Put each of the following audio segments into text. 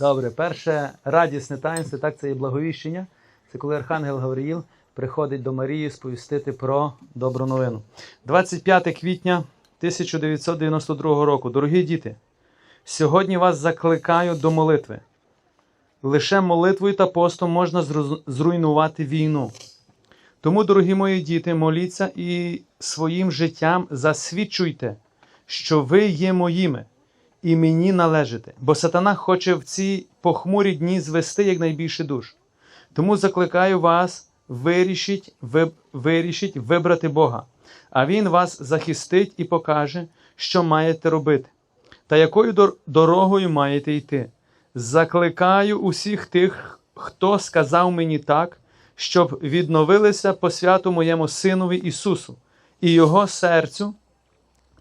Добре, перше радісне таїнство, так це є благовіщення. Це коли Архангел Гавриїл приходить до Марії сповістити про добру новину. 25 квітня 1992 року. Дорогі діти, сьогодні вас закликаю до молитви. Лише молитвою та постом можна зруйнувати війну. Тому, дорогі мої діти, моліться і своїм життям засвідчуйте, що ви є моїми і мені належите, бо сатана хоче в ці похмурі дні звести якнайбільше душ. Тому закликаю вас, вирішіть, ви, вирішіть вибрати Бога, а Він вас захистить і покаже, що маєте робити, та якою дор- дорогою маєте йти. Закликаю усіх тих, хто сказав мені так, щоб відновилися по святу моєму Синові Ісусу і Його серцю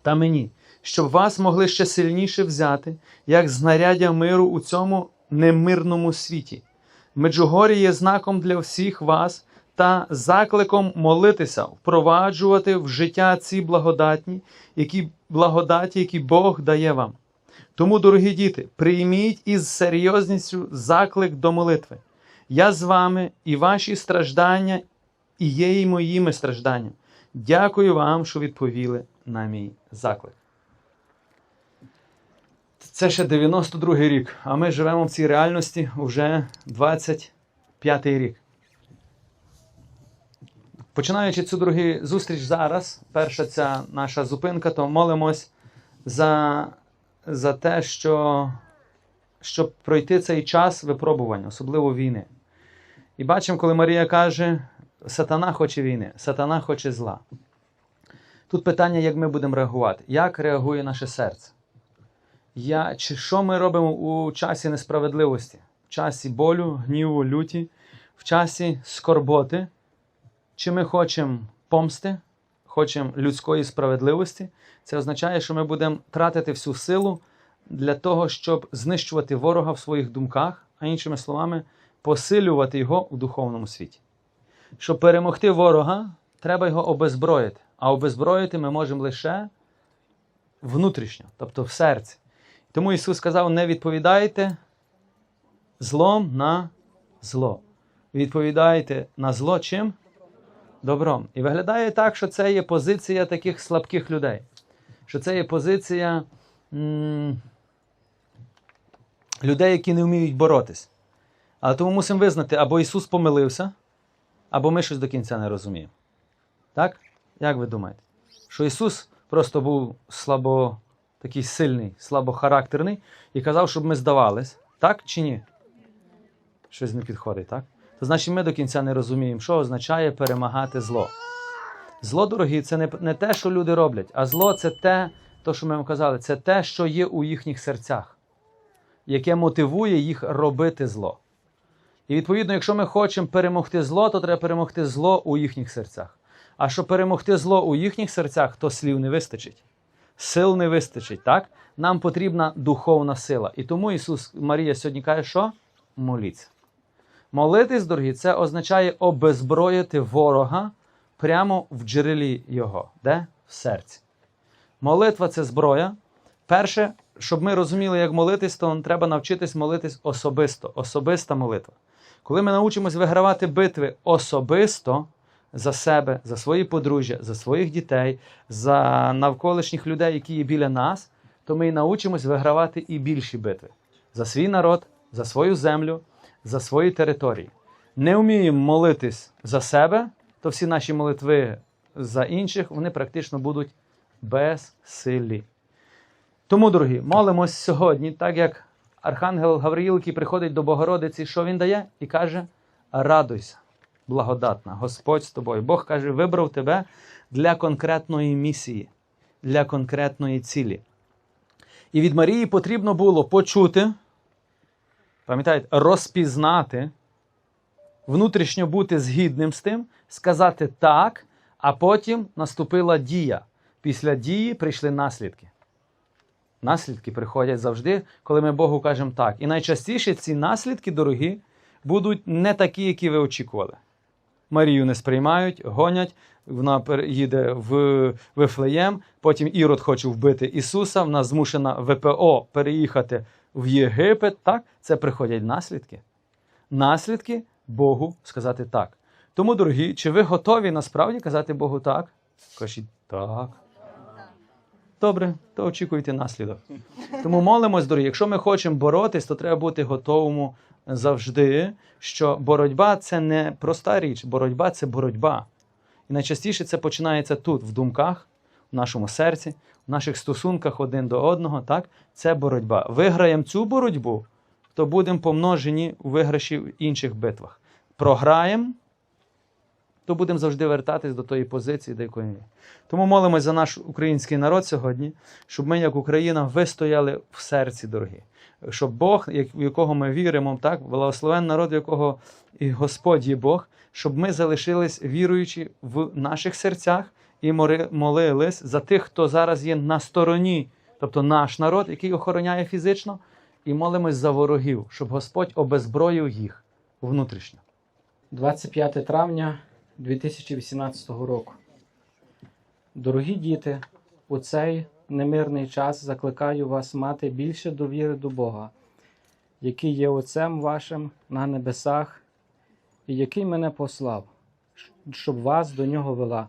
та мені, щоб вас могли ще сильніше взяти, як знаряддя миру у цьому немирному світі. Меджугорі є знаком для всіх вас та закликом молитися, впроваджувати в життя ці благодатні, які, благодаті, які Бог дає вам. Тому, дорогі діти, прийміть із серйозністю заклик до молитви. Я з вами і ваші страждання, і є і моїми стражданнями. Дякую вам, що відповіли на мій заклик. Це ще 92-й рік, а ми живемо в цій реальності вже 25-й рік. Починаючи цю другу зустріч зараз, перша ця наша зупинка, то молимось за, за те, що, щоб пройти цей час випробування, особливо війни. І бачимо, коли Марія каже: Сатана хоче війни, сатана хоче зла. Тут питання, як ми будемо реагувати, як реагує наше серце. Я, чи що ми робимо у часі несправедливості, в часі болю, гніву, люті, в часі скорботи? Чи ми хочемо помсти, хочемо людської справедливості? Це означає, що ми будемо тратити всю силу для того, щоб знищувати ворога в своїх думках, а іншими словами, посилювати його в духовному світі. Щоб перемогти ворога, треба його обезброїти. А обезброїти ми можемо лише внутрішньо, тобто в серці. Тому Ісус сказав: не відповідайте злом на зло. Відповідайте на зло чим? Добром. І виглядає так, що це є позиція таких слабких людей. Що це є позиція м- людей, які не вміють боротись. Але тому мусимо визнати, або Ісус помилився, або ми щось до кінця не розуміємо. Так? Як ви думаєте? Що Ісус просто був слабо, такий сильний, слабохарактерний і казав, щоб ми здавались. Так чи ні? Щось не підходить, так? То значить, ми до кінця не розуміємо, що означає перемагати зло. Зло, дорогі, це не, не те, що люди роблять, а зло це те, то, що ми вам казали, це те, що є у їхніх серцях, яке мотивує їх робити зло. І відповідно, якщо ми хочемо перемогти зло, то треба перемогти зло у їхніх серцях. А щоб перемогти зло у їхніх серцях, то слів не вистачить. Сил не вистачить, так? Нам потрібна духовна сила. І тому Ісус Марія сьогодні каже, що? Моліться. Молитись, дорогі, це означає обезброїти ворога прямо в джерелі його, де? В серці. Молитва це зброя. Перше, щоб ми розуміли, як молитись, то нам треба навчитись молитись особисто, особиста молитва. Коли ми навчимось вигравати битви особисто за себе, за свої подружжя, за своїх дітей, за навколишніх людей, які є біля нас, то ми і навчимось вигравати і більші битви за свій народ, за свою землю, за свої території. Не вміємо молитись за себе, то всі наші молитви за інших вони практично будуть безсилі. Тому, дорогі, молимось сьогодні, так як Архангел Гавриїл, який приходить до Богородиці, що він дає? І каже: радуйся, благодатна, Господь з тобою. Бог каже, вибрав тебе для конкретної місії, для конкретної цілі. І від Марії потрібно було почути, пам'ятаєте, розпізнати, внутрішньо бути згідним з тим, сказати так, а потім наступила дія. Після дії прийшли наслідки. Наслідки приходять завжди, коли ми Богу кажемо так. І найчастіше ці наслідки, дорогі, будуть не такі, які ви очікували. Марію не сприймають, гонять, вона їде в Вифлеєм, потім Ірод хоче вбити Ісуса, вона змушена ВПО переїхати в Єгипет, так, це приходять наслідки. Наслідки Богу сказати так. Тому, дорогі, чи ви готові насправді казати Богу так? Кажіть так. Добре, то очікуйте наслідок. Тому молимось, дорогі, якщо ми хочемо боротись, то треба бути готовому завжди, що боротьба це не проста річ, боротьба це боротьба. І найчастіше це починається тут, в думках, в нашому серці, в наших стосунках один до одного. Так? Це боротьба. Виграємо цю боротьбу, то будемо помножені у виграші в інших битвах. Програємо, то будемо завжди вертатись до тої позиції, до якої є. Тому молимось за наш український народ сьогодні, щоб ми, як Україна, вистояли в серці, дорогі. Щоб Бог, в якого ми віримо, так, благословен народ, в якого і Господь є Бог, щоб ми залишились віруючи в наших серцях і молились за тих, хто зараз є на стороні, тобто наш народ, який охороняє фізично, і молимось за ворогів, щоб Господь обезброїв їх внутрішньо. 25 травня 2018 року. Дорогі діти, у цей немирний час закликаю вас мати більше довіри до Бога, який є Отцем вашим на небесах, і який мене послав, щоб вас до нього вела.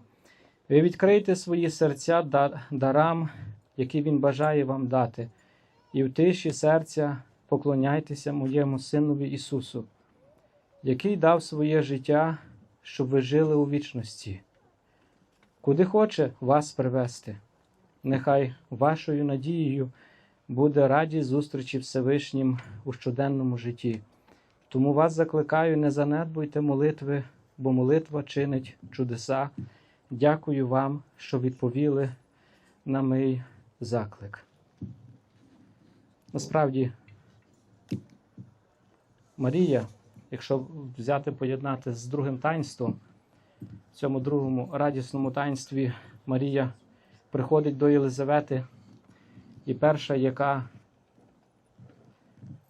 Ви відкрийте свої серця дарам, які Він бажає вам дати, і в тиші серця поклоняйтеся моєму Синові Ісусу який дав своє життя, щоб ви жили у вічності. Куди хоче вас привести, нехай вашою надією буде радість зустрічі Всевишнім у щоденному житті. Тому вас закликаю, не занедбуйте молитви, бо молитва чинить чудеса. Дякую вам, що відповіли на мій заклик. Насправді, Марія якщо взяти поєднати з другим таїнством, в цьому другому радісному таїнстві Марія приходить до Єлизавети, і перша, яка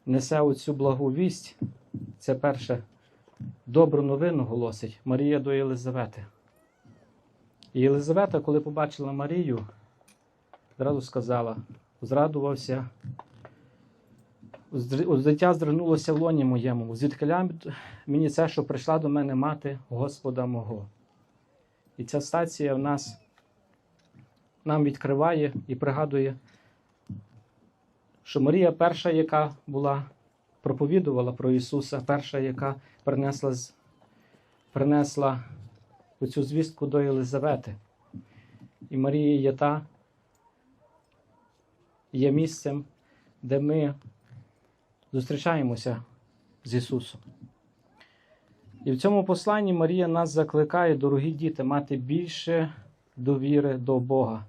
несе оцю благу вість, це перше добру новину голосить Марія до Єлизавети. І Єлизавета, коли побачила Марію, зразу сказала, зрадувався Зр- Дитя здригнулося в лоні моєму. Звідки мені це, що прийшла до мене мати Господа мого. І ця стація в нас нам відкриває і пригадує, що Марія перша, яка була, проповідувала про Ісуса, перша, яка принесла, принесла цю звістку до Єлизавети. І Марія є та, є місцем, де ми зустрічаємося з Ісусом. І в цьому посланні Марія нас закликає, дорогі діти, мати більше довіри до Бога,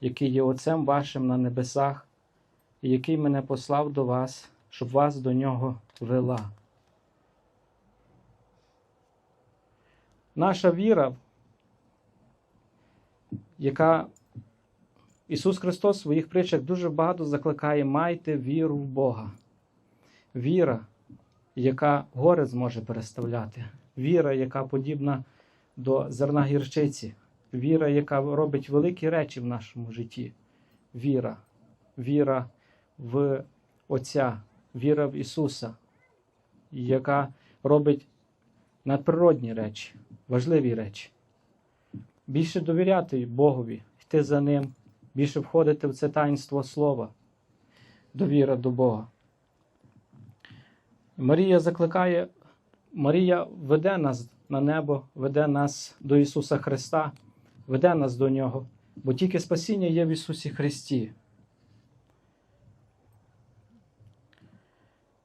який є Отцем вашим на небесах, і який мене послав до вас, щоб вас до нього вела. Наша віра, яка Ісус Христос в своїх притчах дуже багато закликає, майте віру в Бога. Віра, яка гори зможе переставляти, віра, яка подібна до зерна гірчиці, віра, яка робить великі речі в нашому житті. Віра, віра в Отця, віра в Ісуса, яка робить надприродні речі, важливі речі. Більше довіряти Богові, йти за Ним, більше входити в це таїнство Слова, довіра до Бога. Марія закликає, Марія веде нас на небо, веде нас до Ісуса Христа, веде нас до Нього, бо тільки спасіння є в Ісусі Христі.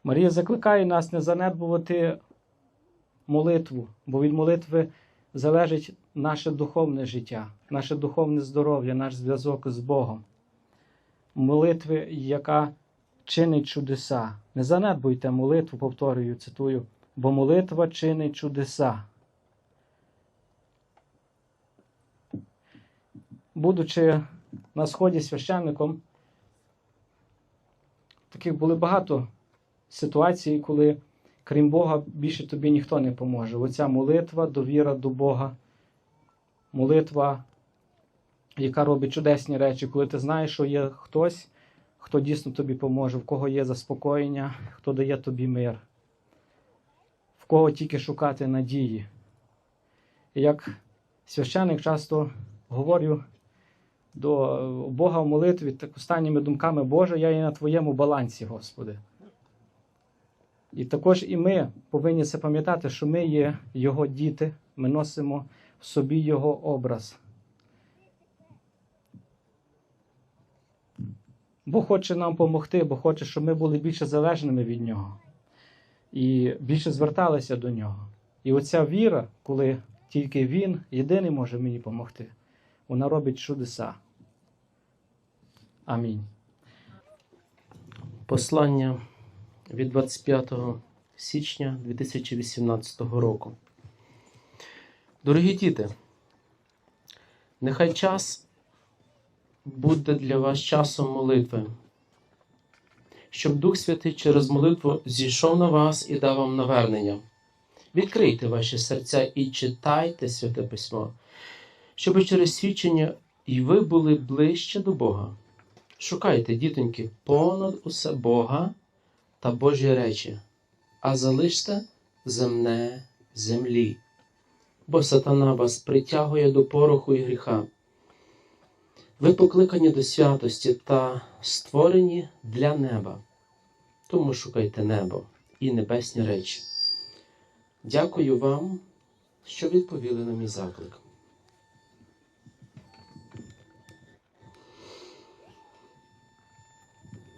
Марія закликає нас не занедбувати молитву, бо від молитви залежить наше духовне життя, наше духовне здоров'я, наш зв'язок з Богом. Молитви, яка чинить чудеса. Не занедбуйте молитву, повторюю, цитую, бо молитва чинить чудеса. Будучи на сході священником, таких були багато ситуацій, коли, крім Бога, більше тобі ніхто не поможе. Оця молитва, довіра до Бога, молитва, яка робить чудесні речі, коли ти знаєш, що є хтось, хто дійсно тобі поможе, в кого є заспокоєння, хто дає тобі мир, в кого тільки шукати надії. І як священик часто говорю до Бога в молитві так останніми думками, Боже, я є на Твоєму балансі, Господи. І також і ми повинні це пам'ятати, що ми є Його діти, ми носимо в собі Його образ. Бог хоче нам допомогти, бо хоче, щоб ми були більше залежними від Нього і більше зверталися до Нього. І оця віра, коли тільки Він єдиний може мені допомогти, вона робить чудеса. Амінь. Послання від 25 січня 2018 року. Дорогі діти, нехай час буде для вас часом молитви, щоб Дух Святий через молитву зійшов на вас і дав вам навернення. Відкрийте ваші серця і читайте Святе Письмо, щоб через свідчення і ви були ближче до Бога. Шукайте, дітоньки, понад усе Бога та Божі речі, а залиште земне землі, бо сатана вас притягує до пороху і гріха. Ви покликані до святості та створені для неба, тому шукайте небо і небесні речі. Дякую вам, що відповіли на мій заклик.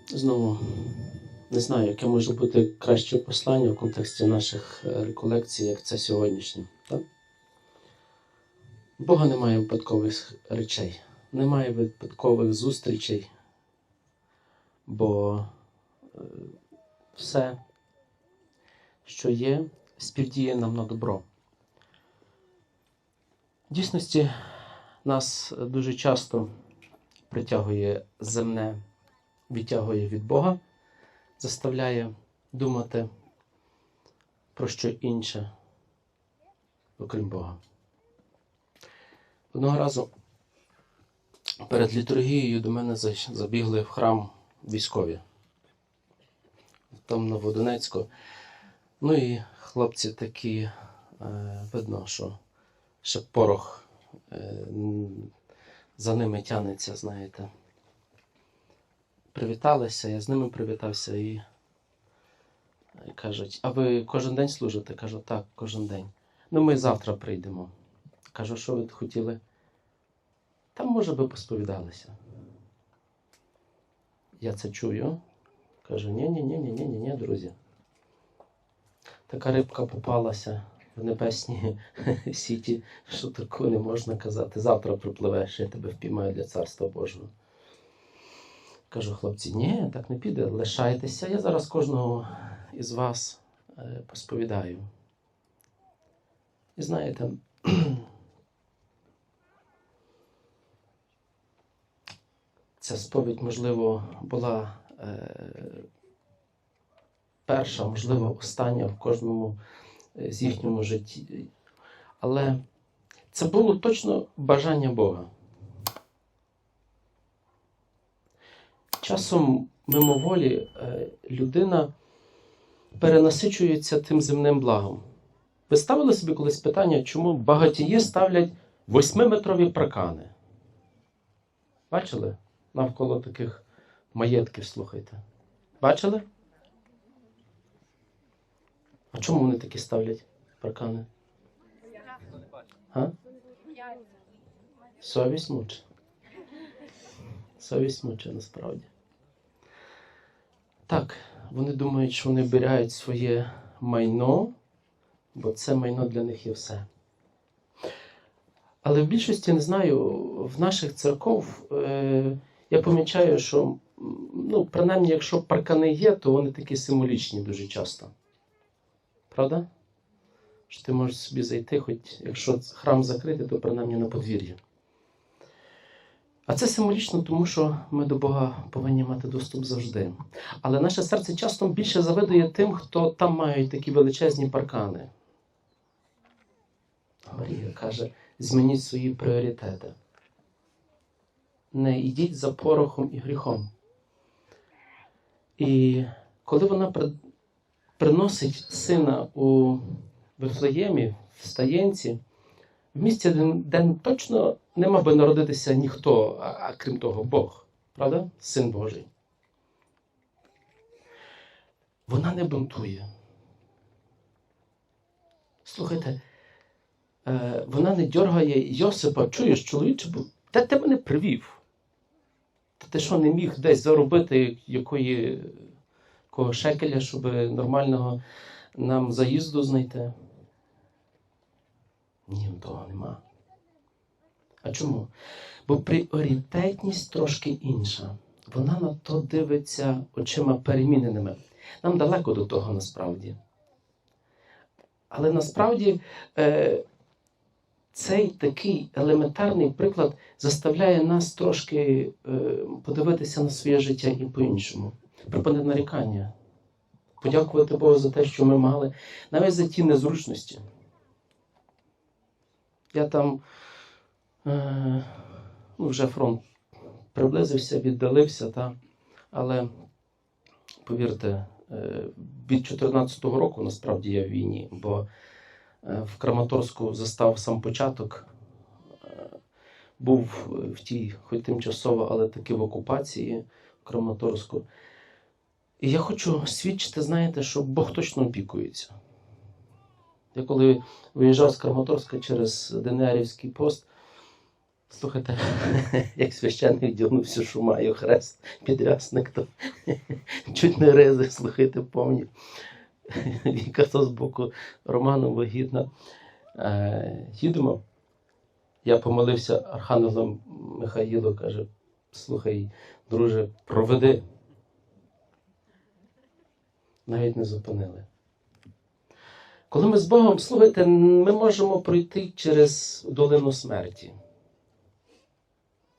Знову не знаю, яке може бути краще послання в контексті наших е, реколекцій, як це сьогоднішнє. Так? Бога немає випадкових речей, немає випадкових зустрічей, бо е, все, що є, співдіє нам на добро. В дійсності нас дуже часто притягує земне відтягує від Бога, заставляє думати про що інше, окрім Бога. Одного разу перед літургією до мене забігли в храм військові. Там на Водонецьку. Ну і хлопці такі, е, видно, що ще порох е, за ними тянеться, знаєте привіталися, я з ними привітався і і кажуть, а ви кожен день служите? Кажу, так, кожен день. Ну, ми завтра прийдемо. Кажу, що ви хотіли? Там, може би, посповідалися. Я це чую. Кажу, ні, ні, ні, ні, ні, ні, ні, друзі. Така рибка попалася в небесній сіті, що такого не можна казати. Завтра припливеш, я тебе впіймаю для царства Божого. Кажу, хлопці, ні, так не піде, лишайтеся. Я зараз кожного із вас е, посповідаю. І знаєте, ця сповідь, можливо, була е, перша, можливо, остання в кожному е, з їхньому житті. Але це було точно бажання Бога. Часом мимоволі е, людина перенасичується тим земним благом. Ви ставили собі колись питання, чому багатії ставлять восьмиметрові паркани? Бачили? Навколо таких маєтків, слухайте. Бачили? А чому вони такі ставлять паркани? А? Совість мучить. Совість мучить насправді. Так, вони думають, що вони обирають своє майно, бо це майно для них є все. Але в більшості не знаю, в наших церков е, я помічаю, що ну, принаймні, якщо паркани є, то вони такі символічні дуже часто. Правда? Що ти можеш собі зайти, хоч якщо храм закритий, то принаймні на подвір'я. А це символічно, тому що ми до Бога повинні мати доступ завжди. Але наше серце часто більше завидує тим, хто там мають такі величезні паркани. Марія каже: змініть свої пріоритети. Не йдіть за порохом і гріхом. І коли вона приносить сина у Вифлеємі, в стаєнці, в місці, де, точно не мав би народитися ніхто, а, крім того, Бог, правда? Син Божий. Вона не бунтує. Слухайте, е, вона не дьоргає Йосипа, чуєш, чоловіче, де ти мене привів? Ти що не міг десь заробити якої, якого шекеля, щоб нормального нам заїзду знайти? Ні, того нема. А чому? Бо пріоритетність трошки інша. Вона на то дивиться очима переміненими. Нам далеко до того насправді. Але насправді е, цей такий елементарний приклад заставляє нас трошки е, подивитися на своє життя і по-іншому. Припинити нарікання. Подякувати Богу за те, що ми мали, навіть за ті незручності. Я там е, ну, вже фронт приблизився, віддалився, та, але повірте, е, від 2014 року насправді я в війні, бо в Краматорську застав сам початок. Е, Був в тій, хоч тимчасово, але таки в окупації в Краматорську. І я хочу свідчити, знаєте, що Бог точно опікується. Я коли виїжджав з Краматорська через Денерівський пост, слухайте, як священник дягнувся, що маю хрест, підрясник, то чуть не ризи, слухайте, повні. Віка то з боку Роману вагітна. Е, їдемо. Я помолився Архангелом Михаїлу, каже: слухай, друже, проведи. Навіть не зупинили. Коли ми з Богом, слухайте, ми можемо пройти через долину смерті.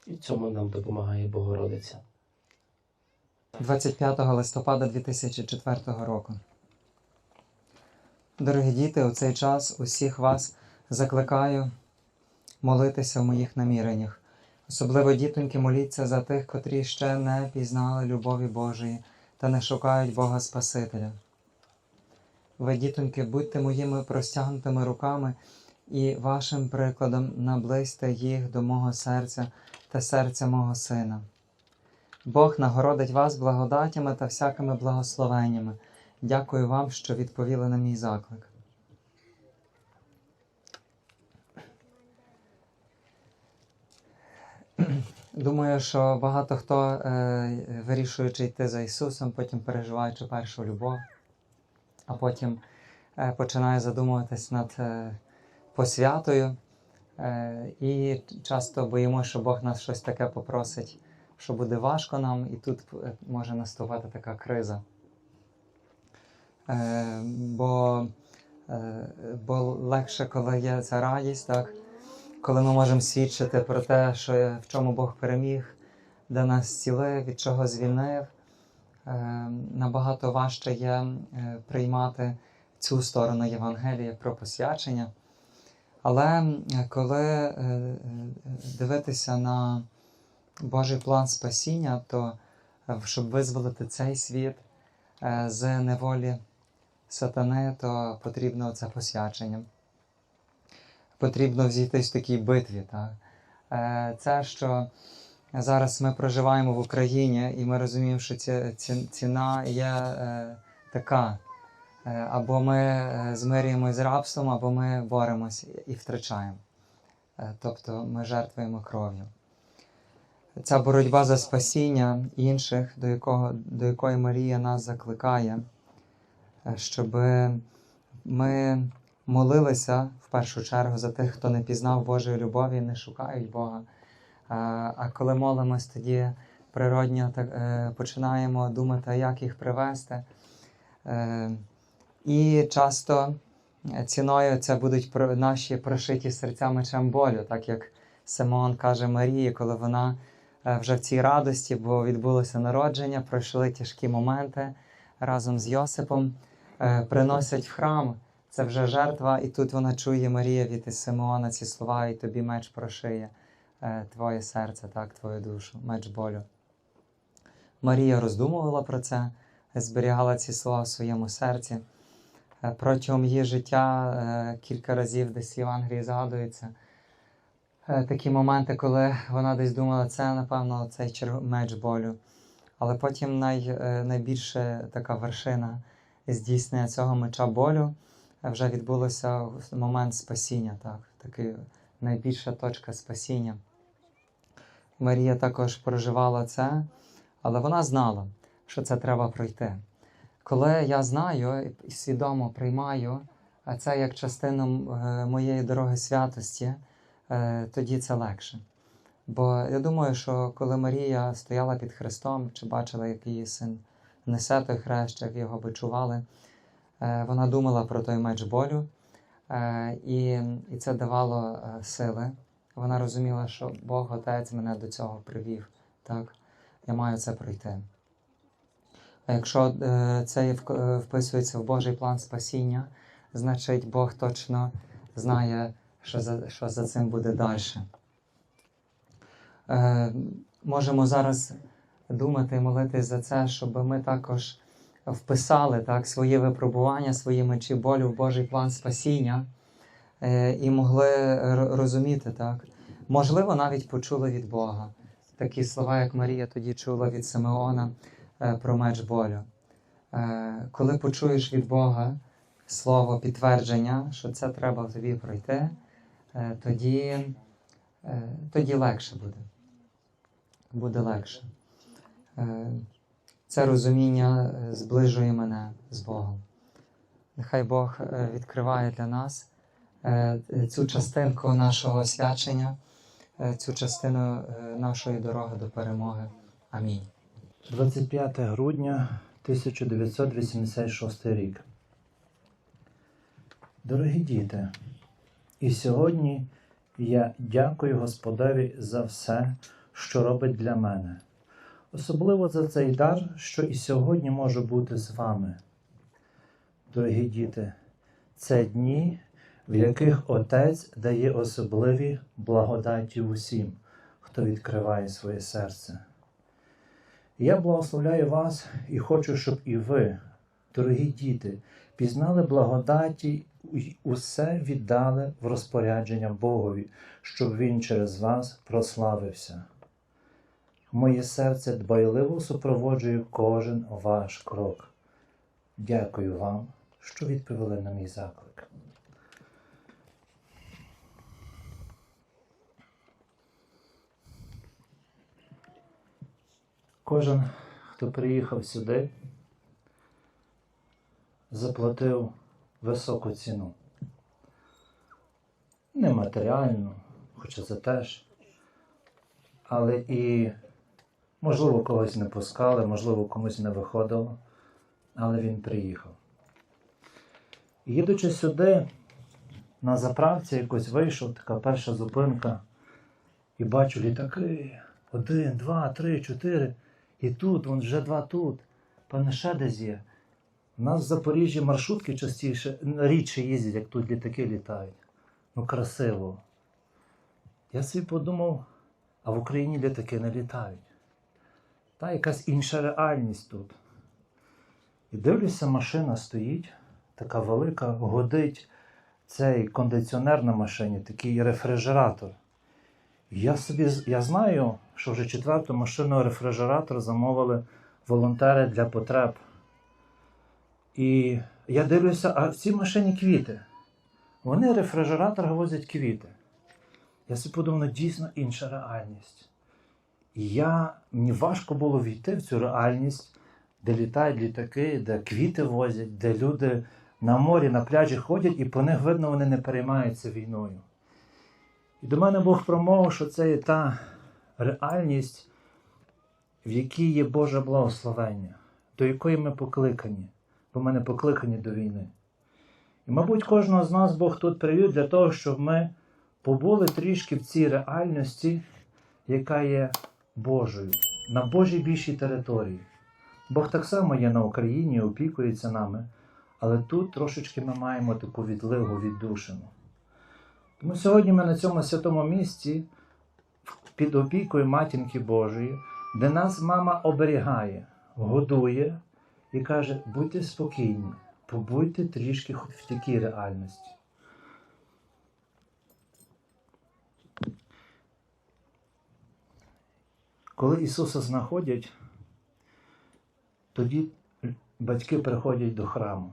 І цьому нам допомагає Богородиця. 25 листопада 2004 року. Дорогі діти, у цей час усіх вас закликаю молитися в моїх наміреннях. Особливо дітоньки моліться за тих, котрі ще не пізнали любові Божої та не шукають Бога Спасителя. Ви, дітоньки, будьте моїми простягнутими руками і вашим прикладом наблизьте їх до мого серця та серця мого сина. Бог нагородить вас благодатями та всякими благословеннями. Дякую вам, що відповіли на мій заклик. Думаю, що багато хто, е, вирішуючи йти за Ісусом, потім переживаючи першу любов, а потім е, починає задумуватись над е, посвятою. Е, і часто боїмо, що Бог нас щось таке попросить, що буде важко нам, і тут е, може наступати така криза. Е, бо, е, бо легше, коли є ця радість, так? коли ми можемо свідчити про те, що в чому Бог переміг, де нас зцілив, від чого звільнив. Е, набагато важче є приймати цю сторону Євангелія про посвячення. Але коли дивитися на Божий план спасіння, то щоб визволити цей світ з неволі сатани, то потрібно це посвячення. Потрібно взійтись в такій битві. Так? Е, Це, що зараз ми проживаємо в Україні, і ми розуміємо, що ці, ці, ціна є е, така. Е, Або ми змирюємось з рабством, або ми боремось і втрачаємо. Тобто ми жертвуємо кров'ю. Ця боротьба за спасіння інших, до, якого, до якої Марія нас закликає, щоб ми молилися в першу чергу за тих, хто не пізнав Божої любові не шукають Бога. А, а коли молимось, тоді природньо е, починаємо думати, як їх привести. Е, і часто ціною це будуть наші прошиті серця мечем болю, так як Симон каже Марії, коли вона е, вже в цій радості, бо відбулося народження, пройшли тяжкі моменти разом з Йосипом, е, приносять в храм. Це вже жертва, і тут вона чує Марія від Симеона ці слова, і тобі меч прошиє е, твоє серце, так, твою душу, меч болю. Марія роздумувала про це, зберігала ці слова в своєму серці. Е, Протягом її життя е, кілька разів десь Євангелії згадується е, такі моменти, коли вона десь думала, це, напевно, цей меч болю. Але потім най, е, найбільше така вершина здійснення цього меча болю вже відбулося момент спасіння, так, такий найбільша точка спасіння. Марія також проживала це, але вона знала, що це треба пройти. Коли я знаю і свідомо приймаю це як частину е, моєї дороги святості, е, тоді це легше. Бо я думаю, що коли Марія стояла під Христом, чи бачила, як її син несе той хрест, як його бичували, е, вона думала про той меч болю, е, і, і це давало е, сили. Вона розуміла, що Бог Отець мене до цього привів. Так? Я маю це пройти. А якщо це вписується в Божий план спасіння, значить Бог точно знає, що за, що за цим буде далі. Можемо зараз думати і молитись за це, щоб ми також вписали так, свої випробування, свої мечі болю в Божий план спасіння е, і могли розуміти, так. Можливо, навіть почули від Бога. Такі слова, як Марія тоді чула від Симеона е, про меч болю. Е, коли почуєш від Бога слово підтвердження, що це треба тобі пройти, тоді, тоді легше буде. Буде легше. Е, Це розуміння е, зближує мене з Богом. Нехай Бог е, відкриває для нас цю частинку нашого освячення, е, цю частину нашої дороги до перемоги. Амінь. 25 грудня 1986 рік. Дорогі діти, і сьогодні я дякую Господеві за все, що робить для мене, особливо за цей дар, що і сьогодні можу бути з вами. Дорогі діти, це дні, в яких Отець дає особливі благодаті усім, хто відкриває своє серце. Я благословляю вас і хочу, щоб і ви, дорогі діти, пізнали благодаті і усе віддали в розпорядження Богові, щоб Він через вас прославився. Моє серце дбайливо супроводжує кожен ваш крок. Дякую вам, що відповіли на мій заклик. Кожен, хто приїхав сюди, заплатив високу ціну. Не матеріальну, хоча це теж. Але і, можливо, когось не пускали, можливо, комусь не виходило, але він приїхав. Їдучи сюди, на заправці якось вийшов, така перша зупинка, і бачу літаки. Один, два, три, чотири. І тут, вон вже два тут. Пане, ще десь є. У нас в Запоріжжі маршрутки частіше, рідше їздять, як тут літаки літають. Ну, красиво. Я собі подумав, а в Україні літаки не літають. Та якась інша реальність тут. І дивлюся, машина стоїть, така велика, годить цей кондиціонер на машині, такий рефрижератор. Я собі я знаю, що вже четверту машину рефрижератор замовили волонтери для потреб. І я дивлюся, а в цій машині квіти. Вони рефрижератор возять квіти. Я собі подумав, ну, дійсно інша реальність. І я, мені важко було війти в цю реальність, де літають літаки, де квіти возять, де люди на морі, на пляжі ходять, і по них видно, вони не переймаються війною. І до мене Бог промовив, що це є та реальність, в якій є Боже благословення, до якої ми покликані, бо ми не покликані до війни. І, мабуть, кожного з нас Бог тут привів для того, щоб ми побули трішки в цій реальності, яка є Божою, на Божій більшій території. Бог так само є на Україні, опікується нами, але тут трошечки ми маємо таку відливу віддушину. Тому сьогодні ми на цьому святому місці під опікою матінки Божої, де нас мама оберігає, годує і каже: будьте спокійні, побудьте трішки в такій реальності. Коли Ісуса знаходять, тоді батьки приходять до храму.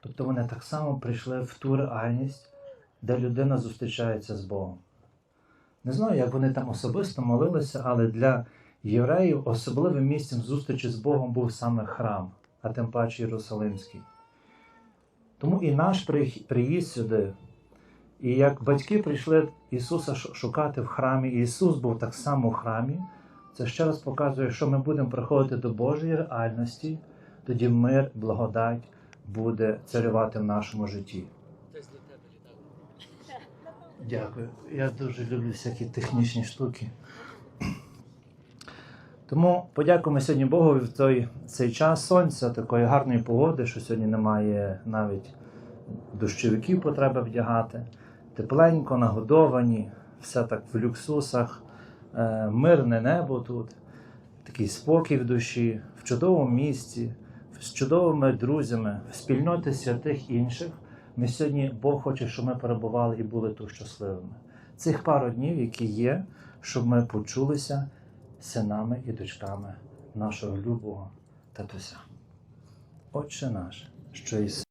Тобто вони так само прийшли в ту реальність, де людина зустрічається з Богом. Не знаю, як вони там особисто молилися, але для євреїв особливим місцем зустрічі з Богом був саме храм, а тим паче Єрусалимський. Тому і наш приїзд сюди, і як батьки прийшли Ісуса шукати в храмі, і Ісус був так само в храмі, це ще раз показує, що ми будемо приходити до Божої реальності, тоді мир, благодать буде царювати в нашому житті. Дякую. Я дуже люблю всякі технічні штуки. Тому подякуємо сьогодні Богу в той, цей час сонця, такої гарної погоди, що сьогодні немає навіть дощовиків потреби вдягати. Тепленько, нагодовані, все так в люксусах, мирне небо тут, такий спокій в душі, в чудовому місці, з чудовими друзями, в спільноті святих інших. Ми сьогодні Бог хоче, щоб ми перебували і були тут щасливими. Цих пару днів, які є, щоб ми почулися синами і дочками нашого любого татуся. Отче наш, що єси